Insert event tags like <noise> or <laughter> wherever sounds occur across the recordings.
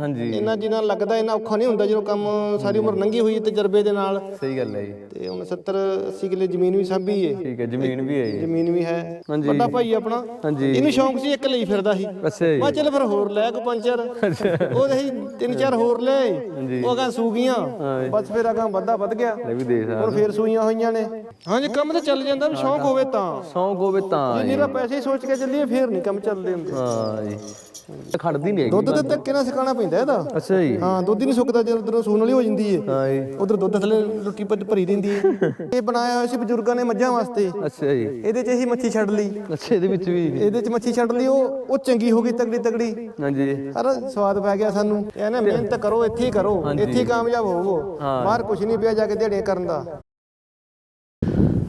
ਹਾਂਜੀ। ਇੰਨਾ ਜਿੰਨਾ ਲੱਗਦਾ ਇੰਨਾ ਔਖਾ ਨਹੀਂ ਹੁੰਦਾ ਜਦੋਂ ਕੰਮ ਸਾਰੀ ਉਮਰ ਲੰਘੀ ਹੋਈ ਹੈ ਤਜਰਬੇ ਦੇ ਨਾਲ। ਸਹੀ ਗੱਲ ਹੈ ਜੀ। ਤੇ ਹੁਣ 70 80 ਕਿੱਲੇ ਜ਼ਮੀਨ ਵੀ ਸਾਂਭੀ ਏ ਠੀਕ ਹੈ ਜ਼ਮੀਨ ਵੀ ਹੈ ਜੀ। ਜ਼ਮੀਨ ਵੀ ਹੈ। ਹਾਂਜੀ। ਵੱਡਾ ਭਾਈ ਆਪਣਾ। ਹਾਂਜੀ। ਇਹਨੂੰ ਸ਼ੌਂਕ ਸੀ ਇੱਕ ਲਈ ਫਿਰਦਾ ਸੀ। ਅੱਛਾ ਜੀ। ਮੈਂ ਚੱਲ ਫਿਰ ਹੋਰ ਲੈ ਕੋ ਪੰਜ ਚਾਰ। ਉਹ ਅਸੀਂ ਤਿੰਨ ਚਾਰ ਹੋਰ ਲੈ ਉਹ ਅਗਾਂ ਸੂ ਗਈਆਂ। ਬਸ ਫਿਰ ਅਗਾਂ ਵੱਧਾ ਵੱਧ ਗਿਆ। ਲੈ ਵੀ ਦੇਖ ਹੁਣ ਫੇਰ ਸੂਈਆਂ ਹੋਈਆਂ ਨੇ। ਹਾਂਜੀ ਕੰਮ ਤਾਂ ਚੱਲ ਜਾਂਦਾ ਵੀ ਸ਼ੌਂਕ ਹੋਵੇ ਤਾਂ। ਸੌਂਕ ਹੋਵੇ ਤਾਂ ਜੀ। ਮੇਰਾ ਪੈਸੇ ਹੀ ਸੋਚ ਕੇ ਚੱਲੀਏ ਫੇਰ ਨਹੀਂ ਕੰਮ ਚੱਲਦੇ ਹੁੰਦੇ। ਹਾਂ ਜੀ। ਖੜਦੀ ਨਹੀਂ ਹੈਗੀ ਦੁੱਧ ਤੇ ਧੱਕੇ ਨਾਲ ਸਿਕਾਣਾ ਪੈਂਦਾ ਇਹਦਾ। ਅੱਛਾ ਜੀ। ਹਾਂ ਦੁੱਧ ਹੀ ਨਹੀਂ ਸੁੱਕਦਾ ਜਦੋਂ ਉਧਰੋਂ ਸੂਣ ਵਾਲੀ ਹੋ ਜਾਂਦੀ ਏ। ਹਾਂ ਜੀ। ਉਧਰ ਦੁੱਧ ਥੱਲੇ ਲੁੱਟੀ ਭੱਜ ਭਰੀ ਦਿੰਦੀ ਏ। <laughs> ਇਹ ਬਣਾਇਆ ਹੋਇਆ ਸੀ ਬਜ਼ੁਰਗਾਂ ਨੇ ਮੱਝਾਂ ਵਾਸਤੇ। ਅੱਛਾ ਜੀ। ਇਹਦੇ 'ਚ ਅਸੀਂ ਮੱਛੀ ਛੱਡ ਲਈ। ਅੱਛਾ ਇਹਦੇ ਵਿੱਚ ਵੀ। ਇਹਦੇ 'ਚ ਮੱਛੀ ਛੱਡ ਲਈ ਉਹ ਉਹ ਚੰਗੀ ਹੋ ਗਈ ਤਗੜੀ ਤਗੜੀ। ਹਾਂਜੀ। ਸਾਰਾ ਸਵਾਦ ਪੈ ਗਿਆ ਸਾਨੂੰ। ਇਹ ਨਾ ਮਿਹਨਤ ਕਰੋ ਇੱਥੇ ਹੀ ਕਰੋ। ਇੱਥੇ ਹੀ ਕਾਮਯਾਬ ਹੋਵੋ। ਬਾਹਰ ਕੁਝ ਨਹੀਂ ਪਿਆ ਜਾ ਕੇ ਦਿਹਾੜੀਆਂ ਕਰਨ ਦਾ।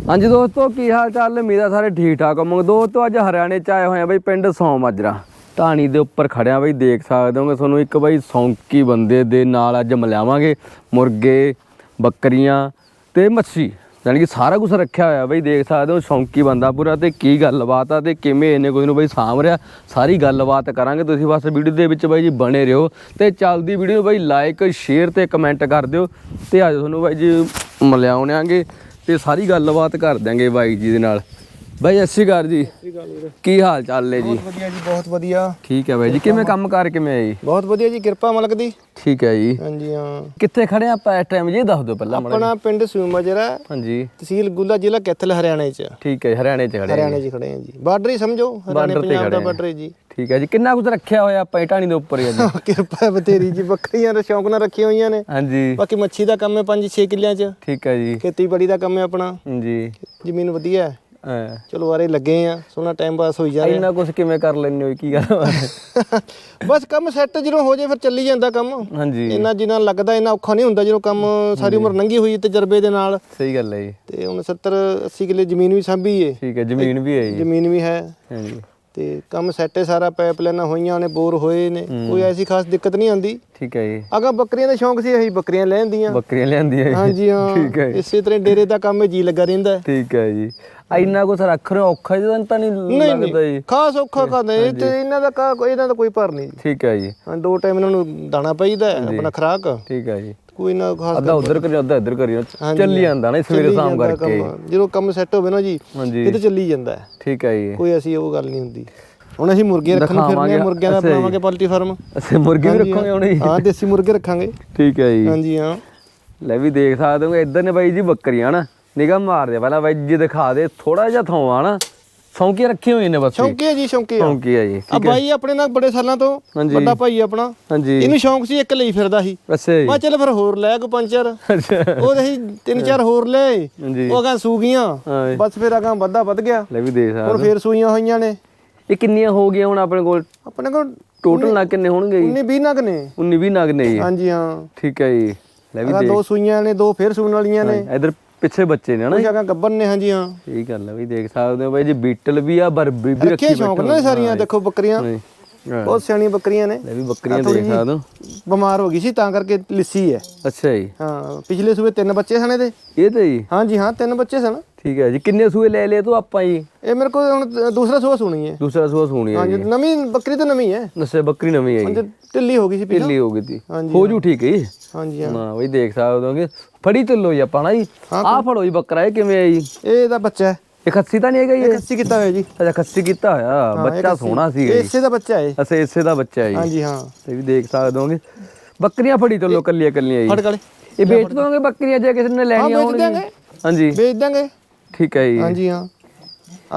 ਹਾਂਜੀ ਦੋਸਤੋ ਕੀ ਹਾਲ ਚਾਲ ਨੇ? ਮੇਰਾ ਸਾਰੇ ਠੀਕ ਠਾਕ ਹੋਵੋਗੇ। ਦੋਸਤੋ ਅੱਜ ਹਰਿਆਣੇ ਚ ਆਏ ਹੋਏ ਆ ਬਈ ਪਿੰਡ ਸੌ ਮਾਜਰਾ ਢਾਣੀ ਦੇ ਉੱਪਰ ਖੜਿਆ ਬਈ, ਦੇਖ ਸਕਦੇ ਹੋਗੇ ਤੁਹਾਨੂੰ ਇੱਕ ਬਈ ਸੌਂਕੀ ਬੰਦੇ ਦੇ ਨਾਲ ਅੱਜ ਮਿਲਾਵਾਂਗੇ ਮੁਰਗੇ, ਬੱਕਰੀਆਂ ਤੇ ਮੱਛੀ, ਯਾਨੀ ਕਿ ਸਾਰਾ ਕੁਝ ਰੱਖਿਆ ਹੋਇਆ ਬਈ, ਦੇਖ ਸਕਦੇ ਹੋ ਸ਼ੌਂਕੀ ਬੰਦਾ ਪੂਰਾ ਤੇ ਕੀ ਗੱਲਬਾਤ ਆ ਤੇ ਕਿਵੇਂ ਇਹਨੇ ਕੋਈ ਨੂੰ ਬਈ ਸਾਂਭ ਰਿਹਾ, ਸਾਰੀ ਗੱਲਬਾਤ ਕਰਾਂਗੇ ਤੁਸੀਂ ਬਸ ਵੀਡੀਓ ਦੇ ਵਿੱਚ ਬਾਈ ਜੀ ਬਣੇ ਰਹੋ ਤੇ ਚੱਲਦੀ ਵੀਡੀਓ ਨੂੰ ਬਾਈ ਲਾਈਕ ਸ਼ੇਅਰ ਤੇ ਕਮੈਂਟ ਕਰ ਦਿਓ ਤੇ ਅੱਜ ਤੁਹਾਨੂੰ ਬਾਈ ਜੀ ਮਿਲਿਆਉਣਾਂਗੇ ਤੇ ਸਾਰੀ ਗੱਲਬਾਤ ਕਰ ਦਾਂਗੇ ਬਾਈ ਜੀ ਦੇ ਨਾਲ। ਬਾਈ ਅੱਛੀ ਕਰ ਜੀ। ਕੀ ਹਾਲ ਚਾਲ ਹੈ ਜੀ? ਵਧੀਆ ਜੀ ਬਹੁਤ ਵਧੀਆ। ਠੀਕ ਹੈ ਬਾਈ ਜੀ ਕਿਵੇਂ ਕੰਮ ਕਰ ਕਿਵੇਂ ਜੀ? ਬਹੁਤ ਵਧੀਆ ਜੀ ਕਿਰਪਾ ਮਲਕ ਦੀ। ਠੀਕ ਹੈ ਜੀ। ਹਾਂਜੀ ਹਾਂ। ਕਿੱਥੇ ਖੜੇ ਆਪਾਂ ਇਸ ਟਾਈਮ ਜੀ ਦੱਸ ਦਿਓ ਪਹਿਲਾਂ ਆਪਣਾ ਪਿੰਡ ਸੂਮਜਰਾ ਹਾਂਜੀ। ਤਹਿਸੀਲ ਗੁੱਲਾ ਜ਼ਿਲ੍ਹਾ ਕੈਥਲ ਹਰਿਆਣੇ 'ਚ। ਠੀਕ ਹੈ ਜੀ, ਹਰਿਆਣੇ ਚ ਖੜੇ। ਹਰਿਆਣੇ 'ਚ ਖੜੇ ਆ ਜੀ। ਬਾਰਡਰ ਹੀ ਸਮਝੋ ਹਰਿਆਣੇ ਪੰਜਾਬ ਦਾ। ਬਾਰਡਰ ਜੀ। ਠੀਕ ਹੈ ਜੀ ਕਿੰਨਾ ਕੁਝ ਰੱਖਿਆ ਹੋਇਆ ਆਪਾਂ ਢਾਣੀ ਦੇ ਉੱਪਰ ਅੱਜ <laughs> ਕਿਰਪਾ ਬਤੇਰੀ ਜੀ ਬੱਕਰੀਆਂ ਦੇ ਸ਼ੌਂਕ ਨਾਲ ਰੱਖੀਆਂ ਹੋਈਆਂ ਨੇ। ਹਾਂਜੀ। ਬਾਕੀ ਮੱਛੀ ਦਾ ਕੰਮ ਹੈ 5-6 ਕਿੱਲਿਆਂ 'ਚ। ਠੀਕ ਹੈ ਜੀ। ਖੇਤੀਬਾੜੀ ਦਾ ਕੰਮ ਹੈ ਆਪਣਾ। ਜੀ। ਜ਼ਮੀਨ ਵਧੀਆ ਹੈ। ਹਾਂ। ਚਲੋ ਆਰੇ ਲੱਗੇ ਆ ਸੋਹਣਾ ਟਾਈਮ ਪਾਸ ਹੋਈ ਜਾ ਰਿਹਾ। ਇੰਨਾ ਕੁਝ ਕਿਵੇਂ ਕਰ ਲੈਂਦੇ ਹੋ ਕੀ ਗੱਲ <laughs> ਬਸ ਕੰਮ ਸੈੱਟ ਜਦੋਂ ਹੋ ਜੇ ਫਿਰ ਚੱਲੀ ਜਾਂਦਾ ਕੰਮ। ਹਾਂਜੀ। ਇੰਨਾ ਜਿੰਨਾ ਲੱਗਦਾ ਇੰਨਾ ਔਖਾ ਨਹੀਂ ਹੁੰਦਾ ਜਦੋਂ ਕੰਮ ਸਾਰੀ ਉਮਰ ਲੰਘੀ ਹੋਈ ਤਜਰਬੇ ਦੇ ਨਾਲ। ਸਹੀ ਗੱਲ ਹੈ ਜੀ। ਤੇ ਹੁਣ 70 80 ਕਿੱਲੇ ਜ਼ਮੀਨ ਵੀ ਸਾਂਭੀ ਏ ਠੀਕ ਹੈ ਜ਼ਮੀਨ ਵੀ ਹੈ ਜੀ। ਜ਼ਮੀਨ ਵੀ ਹੈ। ਹਾਂਜੀ। ਤੇ ਕੰਮ ਸੈੱਟ ਹੈ ਸਾਰਾ ਪਾਈਪਲਾਈਨਾਂ ਹੋਈਆਂ ਨੇ ਬੋਰ ਹੋਏ ਨੇ। ਕੋਈ ਐਸੀ ਖਾਸ ਦਿੱਕਤ ਨਹੀਂ ਆਂਦੀ ਠੀਕ ਹੈ ਜੀ। ਅਗਾ ਬੱਕਰੀਆਂ ਦਾ ਸ਼ੌਂਕ ਸੀ ਅਸੀਂ ਬੱਕਰੀਆਂ ਲੈਂਦੀਆਂ ਬੱਕਰੀਆਂ ਲਿਆਂਦੀਆਂ ਜੀ। ਹਾਂਜੀ ਹਾਂ। ਠੀਕ ਹੈ। ਇਸੇ ਤਰ੍ਹਾਂ ਡੇਰੇ ਦਾ ਕੰਮ ਜੀ ਲੱਗਾ ਰਹਿੰਦਾ। ਠੀਕ ਹੈ ਜੀ। ਆ ਇੰਨਾ ਰੱਖ ਰਹੇ ਹੋ ਔਖਾ ਜਿਹਾ ਤਾਂ ਨਹੀਂ ਨਹੀਂ ਲੱਗਦਾ ਜੀ। ਨਹੀਂ ਖਾਸ ਔਖਾ ਖਾਂਦਾ ਇਹ ਤੇ ਇਹਨਾਂ ਦਾ ਕਾ ਇਹਨਾਂ ਦਾ ਕੋਈ ਭਰ ਨਹੀਂ ਜੀ। ਠੀਕ ਹੈ ਜੀ। ਹਾਂ ਦੋ ਟਾਈਮ ਇਹਨਾਂ ਨੂੰ ਦਾਣਾ ਪਈਦਾ ਹੈ, ਆਪਣਾ ਖਰਾਕ। ਠੀਕ ਹੈ ਜੀ। ਕੋਈ ਨਾ ਖਾਸ ਅੱਧਾ ਉਧਰ ਕਰੀ ਅੱਧਾ ਇੱਧਰ ਕਰੀ ਹਾਂਜੀ, ਚੱਲੀ ਜਾਂਦਾ ਨਾ ਸਵੇਰੇ ਚੱਲੀ ਸ਼ਾਮ ਜਾਂਦਾ ਕਰਕੇ। ਕੰਮ। ਜਦੋਂ ਕੰਮ ਸੈੱਟ ਹੋਵੇ ਨਾ ਜੀ ਹਾਂਜੀ। ਇਹ ਤਾਂ ਚੱਲੀ ਜਾਂਦਾ ਹੈ। ਠੀਕ ਹੈ ਜੀ। ਕੋਈ ਐਸੀ ਉਹ ਗੱਲ ਨਹੀਂ ਹੁੰਦੀ। ਹੁਣ ਅਸੀਂ ਮੁਰਗੇ ਰੱਖਣ ਫਿਰਨੇ ਦਿਖਾਵਾਂਗੇ, ਆ ਮੁਰਗਿਆਂ ਦਾ ਅੱਛਾ ਜੀ। ਬਣਾਵਾਂਗੇ ਪੋਲਟਰੀ ਫਾਰਮ। ਅਸੀਂ ਮੁਰਗੇ ਵੀ ਰੱਖੋਗੇ ਹੁਣ ਜੀ। ਹਾਂ ਦੇਸੀ ਮੁਰਗੇ ਰੱਖਾਂਗੇ। ਠੀਕ ਹੈ ਜੀ। ਹਾਂਜੀ ਹਾਂ। ਲੈ ਵੀ ਦੇਖ ਸਕਦੇ ਹੋ ਇੱਧਰ ਨੇ ਬਾਈ ਜੀ ਬੱਕਰੀਆਂ ਨਾ। ਨਿਗਾਹ ਮਾਰ ਦੇ ਪਹਿਲਾਂ ਬਾਈ ਜੀ ਦਿਖਾ ਦੇ ਥੋੜਾ ਜਿਹਾ ਥਾਂ ਆ ਨਾ। ਸੌਂਕੀਆਂ ਰੱਖੀਆਂ ਹੋਈਆਂ ਨੇ ਬਸ। ਸ਼ੌਂਕੀ ਹੈ ਜੀ ਸ਼ੌਂਕੀ ਆ ਸੌਂਕੀ ਆ ਜੀ ਆ ਬਾਈ ਆਪਣੇ ਨਾਲ ਬੜੇ ਸਾਲਾਂ ਤੋਂ ਹਾਂਜੀ। ਵੱਡਾ ਭਾਈ ਆਪਣਾ। ਹਾਂਜੀ। ਇਹਨੂੰ ਸ਼ੌਂਕ ਸੀ ਇੱਕ ਲਈ ਫਿਰਦਾ ਸੀ। ਅੱਛਾ ਜੀ। ਮੈਂ ਚੱਲ ਫਿਰ ਹੋਰ ਲੈ ਕੋ ਪੰਜ ਚਾਰ। ਅੱਛਾ। ਉਹ ਅਸੀਂ ਤਿੰਨ ਚਾਰ ਹੋਰ ਲੈ। ਹਾਂਜੀ। ਉਹ ਅਗਾਂ ਸੂ ਗਈਆਂ ਹਾਂ ਜੀ। ਬਸ ਫਿਰ ਅਗਾਂ ਵੱਧਾ ਵੱਧ ਗਿਆ। ਲੈ ਵੀ ਦੇਖ ਸਕਦੇ ਹੁਣ ਫੇਰ ਸੂਈਆਂ ਹੋਈਆਂ ਨੇ। ਇਹ ਕਿੰਨੀਆਂ ਹੋ ਗਈਆਂ ਹੁਣ ਆਪਣੇ ਕੋਲ? ਆਪਣੇ ਕੋਲ ਟੋਟਲ ਨਾ ਕਿੰਨੇ ਹੋਣਗੇ ਜੀ? 19 20 ਨਗ ਨੇ। 19 20 ਨਗ ਨੇ ਜੀ। ਹਾਂਜੀ ਹਾਂ। ਠੀਕ ਹੈ ਜੀ। ਲੈ ਵੀ ਅਗਾਂ ਦੋ ਸੂਈਆਂ ਨੇ ਦੋ ਫੇਰ ਸੂਣ ਵਾਲੀਆਂ ਨੇ। ਇਧਰ ਪਿੱਛੇ ਬੱਚੇ ਨੇ ਨਾ ਕੁਝ ਗੱਬਨ ਨੇ ਹਾਂਜੀ ਹਾਂ। ਠੀਕ ਗੱਲ ਹੈ ਵੀ ਦੇਖ ਸਕਦੇ ਹੋ ਬਾਈ ਜੀ ਬੀਟਲ ਵੀ ਆ ਬਰਬੀ ਵੀ ਰੱਖੀ ਰੱਖੇ ਸ਼ੌਂਕ ਨੇ ਸਾਰੀਆਂ ਦੇਖੋ ਬੱਕਰੀਆਂ। ਬਹੁਤ ਸਿਆਣੀਆਂ ਬੱਕਰੀਆਂ ਨੇ। ਲੈ ਵੀ ਬੱਕਰੀਆਂ ਦੇਖ ਸਕਦੇ ਹੋ ਬਿਮਾਰ ਹੋ ਗਈ ਸੀ ਤਾਂ ਕਰਕੇ ਲਿੱਸੀ ਹੈ। ਅੱਛਾ ਜੀ। ਹਾਂ ਪਿਛਲੇ ਸੂਏ ਤਿੰਨ ਬੱਚੇ ਸਨ ਇਹਦੇ। ਇਹ ਤੇ ਜੀ? ਹਾਂਜੀ ਹਾਂ ਤਿੰਨ ਬੱਚੇ ਸਨ। ਠੀਕ ਹੈ ਜੀ। ਕਿੰਨੇ ਸੂਏ ਲੈ ਲਏ ਤੂੰ ਆਪਾਂ ਜੀ? ਇਹ ਮੇਰੇ ਕੋਲ ਹੁਣ ਦੂਸਰਾ ਸੂਆ ਸੁਣੀ ਹੈ। ਦੂਸਰਾ ਸੂਆ ਸੁਣੀ ਹੈ ਹਾਂਜੀ ਨਵੀਂ ਬੱਕਰੀ ਤਾਂ ਨਵੀਂ ਹੈ। ਨਸੇ ਬੱਕਰੀ ਨਵੀਂ ਆਈ ਤੇ ਢਿੱਲੀ ਹੋ ਗਈ ਸੀ ਪਿਛਲੇ ਢਿੱਲੀ ਹੋ ਗਈ ਹਾਂਜੀ, ਹੋ ਜੂ ਠੀਕ ਹੈ ਜੀ। ਹਾਂਜੀ ਹਾਂ। ਹਾਂ ਬਈ ਦੇਖ ਸਕਦੇ ਹੋਗੇ। ਫੜੀ ਚੱਲੋ ਜੀ ਆਪਾਂ ਨਾ ਜੀ। ਆਹ ਫੜੋ ਜੀ ਬੱਕਰਾ ਇਹ ਕਿਵੇਂ ਹੈ ਜੀ? ਇਹ ਇਹਦਾ ਬੱਚਾ ਹੈ। ਇਹ ਖੱਸੀ ਤਾਂ ਨਹੀਂ ਹੈਗਾ ਜੀ ਇਹ? ਇਹ ਖੱਸੀ ਕੀਤਾ ਹੋਇਆ ਜੀ। ਅੱਛਾ ਖੱਸੀ ਕੀਤਾ ਹੋਇਆ। ਬੱਚਾ ਸੋਹਣਾ ਸੀ ਇਹ ਇਸੇ ਦਾ ਬੱਚਾ ਹੈ ਅਸੇ ਇਸੇ ਦਾ ਬੱਚਾ ਹੈ ਜੀ। ਹਾਂਜੀ ਹਾਂ। ਤੇ ਵੀ ਦੇਖ ਸਕਦੇ ਹੋਗੇ। ਬੱਕਰੀਆਂ ਫੜੀ ਚੱਲੋ ਕੱਲੀਆਂ ਕੱਲੀਆਂ ਜੀ। ਫੜ ਗਲੇ ਇਹ ਵੇਚ ਦੋਗੇ ਬੱਕਰੀਆਂ ਜੇ ਕਿਸੇ ਨੇ ਲੈਣੀਆਂ ਵੇਚ ਦਿਆਂਗੇ। ਹਾਂਜੀ। ਵੇਚ ਦਾਂਗੇ ਠੀਕ ਹੈ ਜੀ। ਹਾਂਜੀ ਹਾਂ।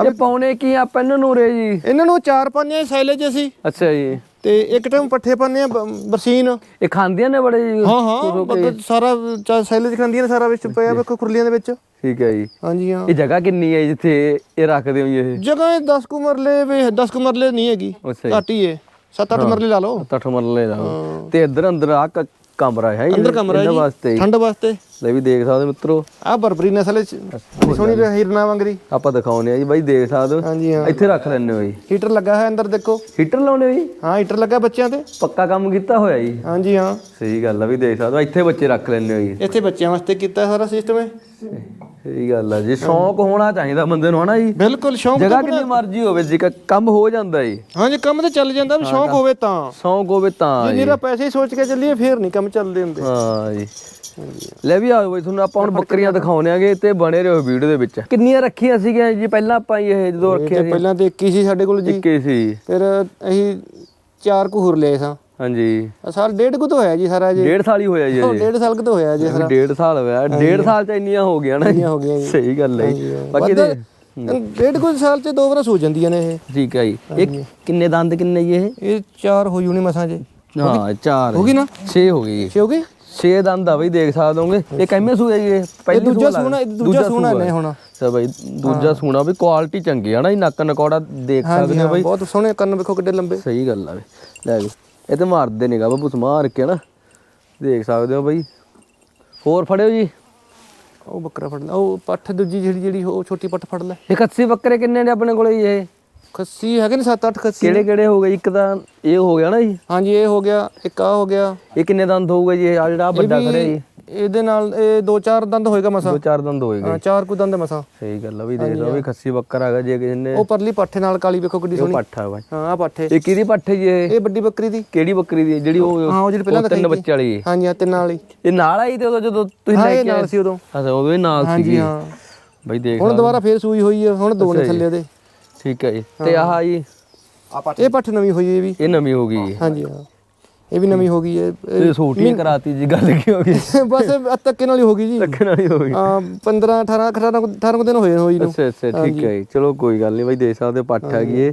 ਇਹ ਪਾਉਣੇ ਕੀ ਆ? ਆਪਾਂ ਇਹਨਾਂ ਨੂੰ ਰੇ ਜੀ। ਇਹਨਾਂ ਨੂੰ ਚਾਰ ਆ ਸਾਈਲੇਜ ਅਸੀਂ। ਅੱਛਾ ਜੀ। ਤੇ ਇੱਕ ਟਾਈਮ ਪੱਠੇ ਪਾਉਂਦੇ ਆ ਬ- ਬਰਸੀਨ। ਇਹ ਖਾਂਦੀਆਂ ਨੇ ਬੜੇ ਜੀ? ਹਾਂ ਹਾਂ ਸਾਰਾ ਸਾਈਲੇਜ ਖਾਂਦੀਆਂ ਨੇ ਸਾਰਾ ਵਿੱਚ ਪਿਆ ਵੇਖੋ ਖੁਰਲੀਆਂ ਦੇ ਵਿੱਚ। ਠੀਕ ਹੈ ਜੀ। ਹਾਂਜੀ ਹਾਂ। ਇਹ ਜਗ੍ਹਾ ਕਿੰਨੀ ਹੈ ਜਿੱਥੇ ਇਹ ਰੱਖਦੇ ਹੋ ਜੀ ਇਹ? ਜਗ੍ਹਾ 10 ਕੁ ਮਰਲੇ ਵੀ 10 ਕੁ ਮਰਲੇ ਨਹੀਂ ਹੈਗੀ। ਅੱਛਾ ਜੀ। ਘੱਟ ਹੀ ਹੈ। 7-8 ਮਰਲੇ ਲਾ ਲਓ। ਤੱਠ ਮਰਲੇ ਦਾ ਤੇ ਇੱਧਰ ਅੰਦਰ ਆ ਕ- ਕਮਰਾ ਹੈ ਅੰਦਰ ਕਮਰਾ ਹੈ ਵਾਸਤੇ। ਠੰਡ ਵਾਸਤੇ। ਲੈ ਵੀ ਦੇਖ ਸਕਦੇ ਮਿੱਤਰੋ। ਆ ਬਰਬਰੀ ਨਸਲ ਚ ਬੜੀ ਸੋਹਣੀ ਤੇ ਹਿਰਨਾ ਵਾਂਗਰੀ ਆਪਾਂ ਦਿਖਾਉਨੇ ਆ ਜੀ ਬਾਈ ਦੇਖ ਸਕਦੇ ਹੋ। ਹਾਂਜੀ ਹਾਂ। ਇੱਥੇ ਰੱਖ ਲੈਣੇ ਹੋ ਜੀ। ਹੀਟਰ ਲੱਗਾ ਹੈ ਅੰਦਰ ਦੇਖੋ। ਹੀਟਰ ਲਾਉਨੇ ਹੋ ਜੀ? ਹਾਂ ਹੀਟਰ ਲੱਗਾ ਬੱਚਿਆਂ ਤੇ। ਪੱਕਾ ਕੰਮ ਕੀਤਾ ਹੋਇਆ ਜੀ? ਹਾਂਜੀ ਹਾਂ। ਸਹੀ ਗੱਲ ਆ ਵੀ ਦੇਖ ਸਕਦੇ ਹੋ। ਇੱਥੇ ਬੱਚੇ ਰੱਖ ਲੈਣੇ ਹੋ ਜੀ। ਇੱਥੇ ਬੱਚਿਆਂ ਵਾਸਤੇ ਕੀਤਾ ਸਾਰਾ ਸਿਸਟਮ ਹੈ ਸਹੀ ਗੱਲ ਆ ਜੀ ਸ਼ੌਂਕ ਹੋਣਾ ਚਾਹੀਦਾ ਬੰਦੇ ਨੂੰ ਹਨਾ ਜੀ। ਬਿਲਕੁਲ ਸ਼ੌਂਕ ਜਗ੍ਹਾ ਕਿੰਨੀ ਮਰਜ਼ੀ ਹੋਵੇ ਜੀ ਕੰਮ ਹੋ ਜਾਂਦਾ ਜੀ। ਹਾਂਜੀ ਕੰਮ ਤੇ ਚੱਲ ਜਾਂਦਾ ਵੀ ਸ਼ੌਂਕ ਹੋਵੇ ਤਾਂ। ਸ਼ੌਂਕ ਹੋਵੇ ਤਾਂ ਜੇ ਮੇਰਾ ਪੈਸੇ ਹੀ ਸੋਚ ਕੇ ਚੱਲੀਏ ਫੇਰ ਨਹੀਂ ਕੰਮ ਚੱਲਦੇ ਹੁੰਦੇ। ਹਾਂ ਜੀ। ਲੈ ਵੀ ਆਓ ਬਈ ਤੁਹਾਨੂੰ ਆਪਾਂ ਹੁਣ ਬੱਕਰੀਆਂ ਦਿਖਾਉਣੇ ਆਗੇ ਤੇ ਬਣੇ ਰਹੋ ਵੀਡੀਓ ਦੇ ਵਿੱਚ। ਕਿੰਨੀਆਂ ਰੱਖੀਆਂ ਸੀਗੀਆਂ ਜੀ ਪਹਿਲਾਂ ਆਪਾਂ ਇਹ ਜਦੋਂ ਰੱਖਿਆ ਤੇ ਪਹਿਲਾਂ ਤੇ 21 ਸੀ ਸਾਡੇ ਕੋਲ ਜੀ। ਇੱਕੇ ਸੀ। ਫਿਰ ਅਸੀਂ ਚਾਰ ਕੁ ਹੋਰ ਲਏ ਸਾਂ। ਹਾਂਜੀ। ਸਾਲ ਡੇਢ ਕੁ ਤੋਂ ਹੋਇਆ ਜੀ ਸਾਰਾ ਜੀ। ਡੇਢ ਸਾਲ ਹੀ ਹੋਇਆ ਜੀ ਡੇਢ ਸਾਲ ਕੁ ਤੋਂ ਹੋਇਆ ਜੀ ਵੀ ਡੇਢ ਸਾਲ ਹੋਇਆ। ਡੇਢ ਸਾਲ ਚ ਇੰਨੀਆਂ ਹੋ ਗਈਆਂ ਨਾ ਜੀ। ਹੋ ਗਈਆਂ ਜੀ। ਸਹੀ ਗੱਲ ਹੈ। ਬਾਕੀ ਦੇ ਡੇਢ ਕੁ ਸਾਲ ਚ ਦੋ ਵਾਰ ਸੂ ਜਾਂਦੀਆਂ ਨੇ ਇਹ। ਠੀਕ ਹੈ ਜੀ। ਇਹ ਕਿੰਨੇ ਦੰਦ ਕਿੰਨੇ ਜੀ ਇਹ? ਇਹ ਚਾਰ ਹੋ ਜੂਣੀ ਮਸਾਂ ਜੇ ਹਾਂ ਚਾਰ। ਹੋ ਗਈ ਨਾ? 6 ਹੋ ਗਈ ਜੀ। ਛੇ ਹੋ ਗਈ? 6 ਦੰਦ ਆ ਬਈ ਦੇਖ ਸਕਦੇ ਹੋਗੇ। ਇਹ ਕਿੰਨੇ ਸੂਏ ਜੀ ਇਹ? ਪਹਿਲੀ ਦੂਜਾ ਸੂਣਾ ਦੂਜਾ ਸੂਣਾ ਨੇ ਹੁਣ। ਅੱਛਾ ਬਈ ਦੂਜਾ ਸੂਣਾ ਵੀ ਕੁਆਲਿਟੀ ਚੰਗੀ ਆ ਨਾ ਜੀ। ਨੱਕ ਨਕੌੜਾ ਦੇਖ ਸਕਦੇ ਹੋ ਬਈ। ਬਹੁਤ ਸੋਹਣੇ ਕੰਨ ਵੇਖੋ ਕਿੱਡੇ ਲੰਬੇ। ਸਹੀ ਗੱਲ ਆ ਬਈ। ਲੈ ਵੀ ਇਹ ਤੇ ਮਾਰਦੇ ਨੇਗਾ ਬੱਬੂ ਸਮਾਰ ਕੇ ਨਾ। ਦੇਖ ਸਕਦੇ ਹੋ ਬਈ। ਹੋਰ ਫੜਿਓ ਜੀ। ਉਹ ਬੱਕਰਾ ਫੜ ਲੈ ਉਹ ਪੱਠ ਦੂਜੀ ਜਿਹੜੀ ਜਿਹੜੀ ਉਹ ਛੋਟੀ ਪੱਠ ਫੜ ਲੈ। ਇਹ ਕੱਸੀ ਬੱਕਰੇ ਕਿੰਨੇ ਨੇ ਆਪਣੇ ਕੋਲੇ ਜੀ ਇਹ? ਖੱਸੀ ਹੈਗੇ ਨੇ 7-8 ਖੱਸੀ। ਕਿਹੜੇ ਕਿਹੜੇ ਹੋ ਗਏ? ਇੱਕ ਤਾਂ ਇਹ ਹੋ ਗਿਆ ਨਾ ਜੀ। ਹਾਂਜੀ ਇਹ ਹੋ ਗਿਆ ਇੱਕ ਆ ਹੋ ਗਿਆ। ਇਹ ਕਿੰਨੇ ਦੰਦ ਹੋਊਗਾ ਜੀ? ਆ ਜਿਹੜਾ ਵੱਡਾ ਖੜਿਆ ਜੀ। ਇਹਦੇ ਨਾਲ ਇਹ ਦੋ ਚਾਰ ਦੰਦ ਹੋਏਗਾ ਮਸਾ? ਦੋ ਚਾਰ ਦੰਦ ਹੋਏਗਾ। ਹਾਂ ਚਾਰ ਕੁ ਦੰਦ ਮਸਾ। ਸਹੀ ਗੱਲ ਆ ਵੀ ਦੇਖ ਲਓ ਵੀ ਖੱਸੀ ਬੱਕਰਾ ਹੈਗਾ ਜੇ ਕਿਸੇ ਨੇ। ਉਹ ਪਰਲੀ ਪੱਠੇ ਨਾਲ ਕਾਲੀ ਵੇਖੋ ਕਿੱਡੀ ਉਹ ਸੋਹਣੀ। ਪੱਠਾ ਬਾਈ। ਹਾਂ ਆ ਪੱਠੇ ਇਹ ਕਿਹਦੀ ਪੱਠ ਹੈ ਜੀ ਇਹ? ਇਹ ਵੱਡੀ ਬੱਕਰੀ ਦੀ। ਕਿਹੜੀ ਬੱਕਰੀ ਦੀ ਹੈ? ਜਿਹੜੀ ਉਹ ਹਾਂ ਉਹ ਜਿਹੜੀ ਪਹਿਲਾਂ ਤਿੰਨ ਬੱਚੇ ਵਾਲੀ ਹੈ। ਹਾਂਜੀ ਆ ਤਿੰਨ ਵਾਲੀ। ਇਹ ਨਾਲ ਆਈ ਤੇ ਉਦੋਂ ਜਦੋਂ ਤੁਸੀਂ ਹਾਂ ਲੈ ਕੇ ਆਏ? ਨਾਲ ਸੀ ਉਦੋਂ। ਅੱਛਾ ਉਦੋਂ ਇਹ ਨਾਲ ਹਾਂਜੀ ਸੀਗੀ। ਹਾਂ। ਬਾਈ ਦੇਖ ਹੁਣ ਦੁਬਾਰਾ ਫੇਰ ਸੂਈ ਹੋਈ ਹੈ ਹੁਣ ਦੋ ਨੇ ਥੱਲੇ ਦੇ। ਠੀਕ ਹੈ ਜੀ। ਤੇ ਆਹ ਜੀ। ਇਹ ਪੱਠ ਨਵੀਂ ਹੋਈ ਹੈ ਵੀ। ਇਹ ਨਵੀਂ ਹੋ ਗਈ ਹਾਂਜੀ ਹਾਂ। ਇਹ ਵੀ ਨਵੀਂ ਹੋ। ਗਈ ਹੈ। ਇਹ- ਛੋਟੀ ਕਰਾਤੀ ਜੀ ਗੱਲ ਕੀ ਹੋ ਗਈ? <laughs> ਬਸ ਧੱਕੇ ਨਾਲ ਹੀ ਹੋ ਗਈ ਜੀ। ਲੱਗਣ ਵਾਲੀ ਹੋ ਗਈ। ਆ 15 18 18 18 ਕੁ ਦਿਨ ਹੋਏ ਹੋਈ ਨੂੰ। ਅੱਛਾ ਅੱਛਾ ਠੀਕ ਹੈ ਚਲੋ ਕੋਈ ਗੱਲ ਨਹੀਂ ਬਾਈ ਦੇਖ ਸਕਦੇ ਹੋ ਪੱਠ ਹੈਗੀ ਇਹ।